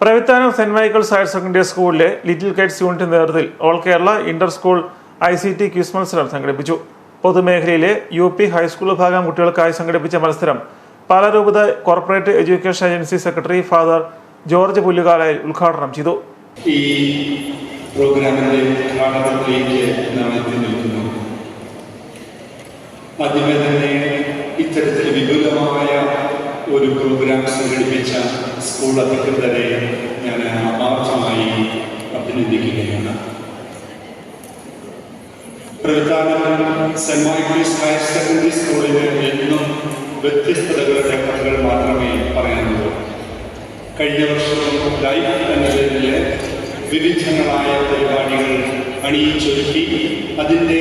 Pravithanam Saint Michael's higher secondary സ്കൂളിലെ little kites unit നേതൃത്വത്തിൽ all Kerala inter school I C T quiz മത്സരം സംഘടിപ്പിച്ചു. പൊതുമേഖലയിലെ U P high school വിഭാഗം കുട്ടികൾക്കായി സംഘടിപ്പിച്ച മത്സരം പാലാരൂപത corporate education agency secretary father George Pullukalayil ഉദ്ഘാടനം ചെയ്തു. ഈ പ്രോഗ്രാമിന്റെ ഉദ്ഘാടനത്തിലേക്ക് എത്തി ഇത്തരത്തിൽ വിപുലമായ ഒരു പ്രോഗ്രാം സംഘടിപ്പിച്ച സ്കൂൾ അധികൃതരെ ഞാൻ അപാർത്ഥമായി അഭിനന്ദിക്കുകയാണ്. Pravithanam saint Michael's higher secondary സ്കൂളിന് എന്നും വ്യത്യസ്തതകളുടെ കഥകൾ മാത്രമേ പറയാനുള്ളൂ. കഴിഞ്ഞ വർഷം ലൈഫ് എന്നതിലെ വിവിധങ്ങളായ പരിപാടികൾ അണിയിച്ചൊരുക്കി. അതിന്റെ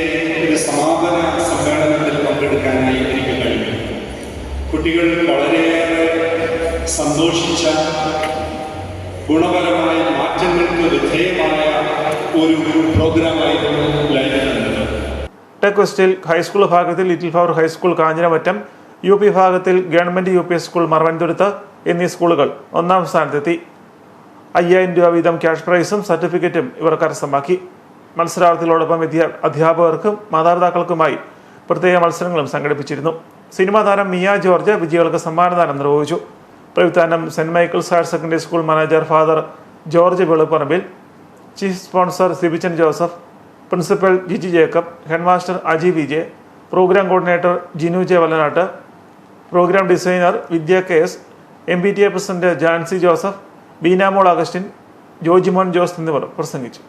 കുട്ടികൾ വളരെയേറെ സന്തോഷിച്ച ഗുണപരമായ മാറ്റങ്ങൾക്ക് വിധേയമായ ഒരു പ്രോഗ്രാമായിരുന്നു ലൈഫ് എന്നത് ടെക് വെസ്റ്റിൽ ഹൈസ്കൂൾ ഭാഗത്തിൽ little flower high school Kanjiramattam U P ഭാഗത്തിൽ government U P school Maravanthuruthu എന്നീ സ്കൂളുകൾ ഒന്നാം സ്ഥാനത്തെത്തി. അയ്യായിരം രൂപ വീതം ക്യാഷ് പ്രൈസും സർട്ടിഫിക്കറ്റും ഇവർ കരസ്ഥമാക്കി. മത്സരാർത്ഥികളോടൊപ്പം അധ്യാപകർക്കും മാതാപിതാക്കൾക്കുമായി പ്രത്യേക മത്സരങ്ങളും സംഘടിപ്പിച്ചിരുന്നു. സിനിമാ താരം മിയ ജോർജ് വിജയികൾക്ക് സമ്മാനദാനം നിർവഹിച്ചു. Pravithanam saint Michael's higher secondary school manager father George Veluparambil chief sponsor Sibichan Joseph principal Jiji Jacob headmaster Aji Vijay programme coordinator Jinu J Vallanattu programme designer Vidya K S M B T A president Jancy Joseph Beenamol Augustine Jojimon Jose എന്നിവർ പ്രസംഗിച്ചു.